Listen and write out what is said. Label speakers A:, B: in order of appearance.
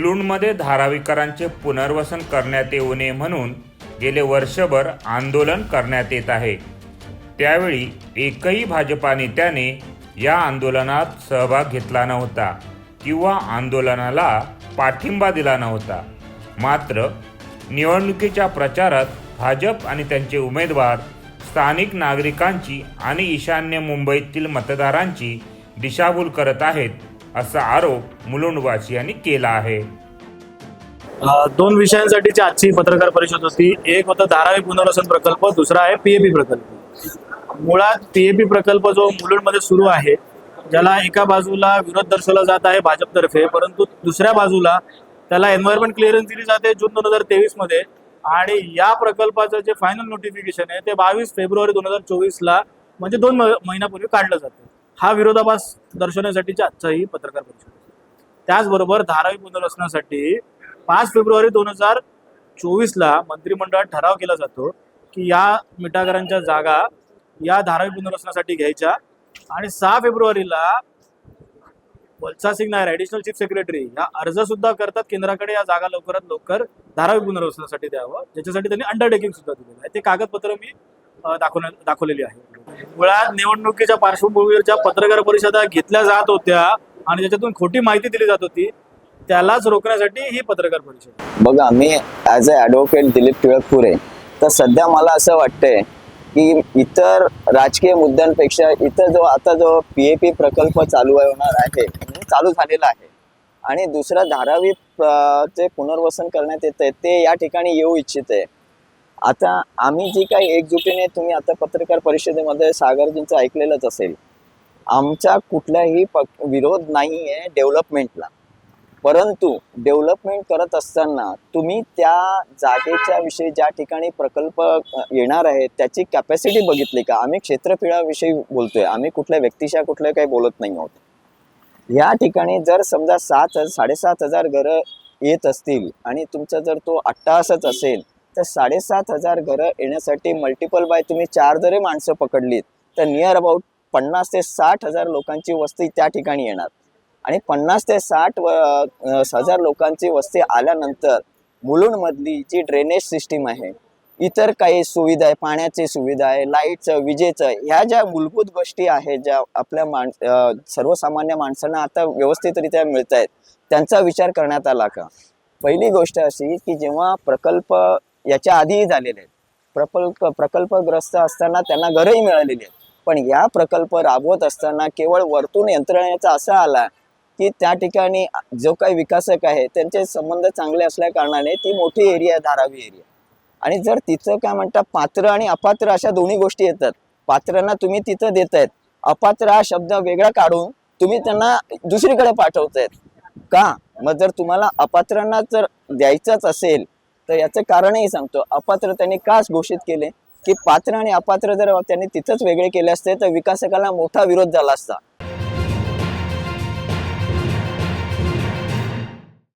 A: मुलुंडमध्ये धारावीकरांचे पुनर्वसन करण्यात येऊ नये म्हणून गेले वर्षभर आंदोलन करण्यात येत आहे. त्यावेळी एकही भाजपा नेत्याने या आंदोलनात सहभाग घेतला नव्हता किंवा आंदोलनाला पाठिंबा दिला नव्हता. मात्र निवडणुकीच्या प्रचारात भाजप आणि त्यांचे उमेदवार स्थानिक नागरिकांची आणि ईशान्य मुंबईतील मतदारांची दिशाभूल करत आहेत. असा आरोप मुलुंडवासियांनी केला आहे.
B: दोन विषयांसाठीची आजची पत्रकार परिषद होती. एक होता धारावी पुनर्वसन प्रकल्प दुसरा आहे पीएपी प्रकल्प. मुळात पीएपी प्रकल्प जो मुलुंडमध्ये सुरू आहे ज्याला एका बाजूला विरोध दर्शवला जात आहे भाजपतर्फे परंतु दुसऱ्या बाजूला त्याला एन्व्हायरमेंट क्लिअरन्स दिली जाते जून दोन हजार तेवीसमध्ये. आणि या प्रकल्पाचं जे फायनल नोटिफिकेशन आहे ते बावीस फेब्रुवारी दोन हजार चोवीसला म्हणजे दोन महिन्यापूर्वी काढलं जातं. हा विरोधाभास दर्शवण्यासाठीची आजचाही पत्रकार परिषद त्याचबरोबर धारावी पुनर्वसनासाठी पाच फेब्रुवारी दोन हजार चोवीसला मंत्रिमंडळात ठराव केला जातो की या मिठागरांच्या जागा या धारावी पुनर्वसनासाठी घ्यायच्या. आणि सहा फेब्रुवारीला Valsa Singh Nair additional chief secretary या अर्ज सुद्धा करतात. केंद्राकडे या जागा लवकरात लवकर धारावी पुनर्वसनासाठी द्यावं. ज्याच्यासाठी त्यांनी अंडरटेकिंग सुद्धा दिलेलं आहे. ते कागदपत्र मी दाखवण्या दाखवलेली आहे मुळात निवडणुकीच्या पार्श्वभूमीवरच्या पत्रकार परिषदा घेतल्या जात होत्या आणि त्याच्यातून खोटी माहिती दिली जात होती त्यालाच रोखण्यासाठी ही पत्रकार परिषद.
C: बघा मी as a advocate Dilip Tilakpure तर सध्या मला असं वाटतंय की इतर राजकीय मुद्द्यांपेक्षा इतर जो आता जो पी ए पी प्रकल्प चालू होणार आहे चालू झालेला आहे आणि दुसरा धारावी चे पुनर्वसन करण्यात येत आहे ते या ठिकाणी येऊ इच्छित आहे आता आम्ही जी काही एकजुटीने तुम्ही आता पत्रकार परिषदेमध्ये सागरजींचं ऐकलेलंच असेल. आमचा कुठलाही पक विरोध नाही आहे डेव्हलपमेंटला. परंतु डेव्हलपमेंट करत असताना तुम्ही त्या जागेच्या विषयी ज्या ठिकाणी प्रकल्प येणार आहे त्याची कॅपॅसिटी बघितली का? आम्ही क्षेत्रफळाविषयी बोलतोय. आम्ही कुठल्या व्यक्तीशा कुठल्या काही बोलत नाही आहोत. या ठिकाणी जर समजा सात साडेसात हजार घरं येत असतील आणि तुमचा जर तो अट्टासच असेल तर साडेसात हजार घरं येण्यासाठी मल्टिपल बाय तुम्ही चार जरी माणसं पकडलीत तर नियर अबाउट पन्नास ते साठ हजार लोकांची वस्ती त्या ठिकाणी येणार. आणि पन्नास ते साठ व हजार लोकांची वस्ती आल्यानंतर मुलुंडमधली जी ड्रेनेज सिस्टीम आहे इतर काही सुविधा आहे पाण्याची सुविधा आहे लाईटचं विजेचं ह्या ज्या मूलभूत गोष्टी आहेत ज्या आपल्या माण सर्वसामान्य माणसांना आता व्यवस्थितरित्या मिळत आहेत त्यांचा विचार करण्यात आला का? पहिली गोष्ट अशी की जेव्हा प्रकल्प याच्या आधीही झालेले आहेत. प्रकल्प प्रकल्पग्रस्त असताना त्यांना घरही मिळालेली आहेत. पण या प्रकल्प राबवत असताना केवळ वरतून यंत्रणेचा असा आला की त्या ठिकाणी जो काही विकासक आहे त्यांचे संबंध चांगले असल्या कारणाने ती मोठी एरिया धारावी एरिया आणि जर तिथं काय म्हणतात पात्र आणि अपात्र अशा दोन्ही गोष्टी येतात. पात्रांना तुम्ही तिथं देतायत. अपात्र हा शब्द वेगळा काढून तुम्ही त्यांना दुसरीकडे पाठवतायत. का? मग जर तुम्हाला अपात्रांना जर द्यायचंच असेल तर याचं कारणही सांगतो. अपात्र त्यांनी काच घोषित केले? की पात्र आणि अपात्र जर त्यांनी तिथंच वेगळे केले असते तर विकासकाला मोठा विरोध झाला असता.